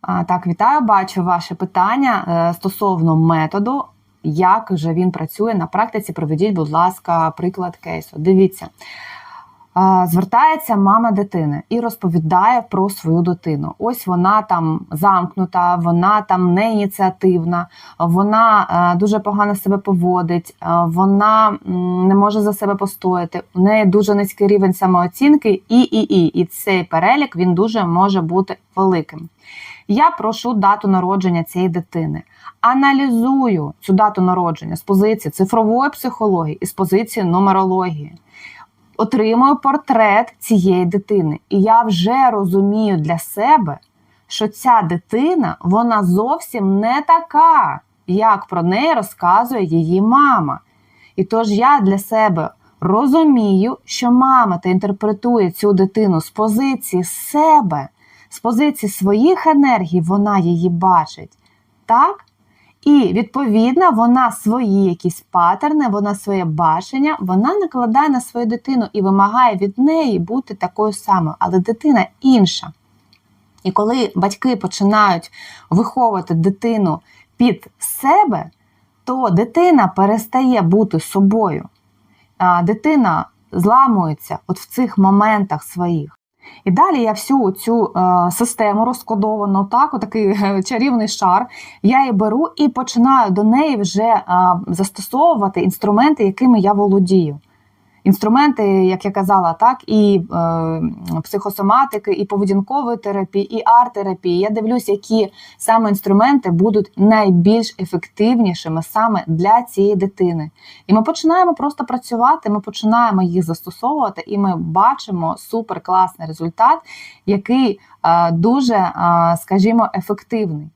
Так, вітаю, бачу ваше питання е, стосовно методу, як же він працює на практиці. Проведіть, будь ласка, приклад кейсу. Дивіться. Звертається мама дитини і розповідає про свою дитину. Ось вона там замкнута, вона там не ініціативна, вона е, дуже погано себе поводить, е, вона не може за себе постояти. У неї дуже низький рівень самооцінки, і, і, і. І цей перелік він дуже може бути великим. Я прошу дату народження цієї дитини. Аналізую цю дату народження з позиції цифрової психології і з позиції нумерології. Отримую портрет цієї дитини. І я вже розумію для себе, що ця дитина вона зовсім не така, як про неї розказує її мама. І тож я для себе розумію, що мама та інтерпретує цю дитину з позиції себе, з позиції своїх енергій, вона її бачить. Так? І відповідно вона свої якісь патерни, вона своє бачення, вона накладає на свою дитину і вимагає від неї бути такою самою, але дитина інша. І коли батьки починають виховувати дитину під себе, то дитина перестає бути собою. Дитина зламується от в цих моментах своїх. І далі я всю цю е, систему розкодовану, так, отакий е, чарівний шар, я її беру і починаю до неї вже е, застосовувати інструменти, якими я володію. Інструменти, як я казала, так, і е, психосоматики, і поведінкової терапії, і арт-терапії. Я дивлюсь, які саме інструменти будуть найбільш ефективнішими саме для цієї дитини. І ми починаємо просто працювати, ми починаємо їх застосовувати, і ми бачимо суперкласний результат, який е, дуже, е, скажімо, ефективний.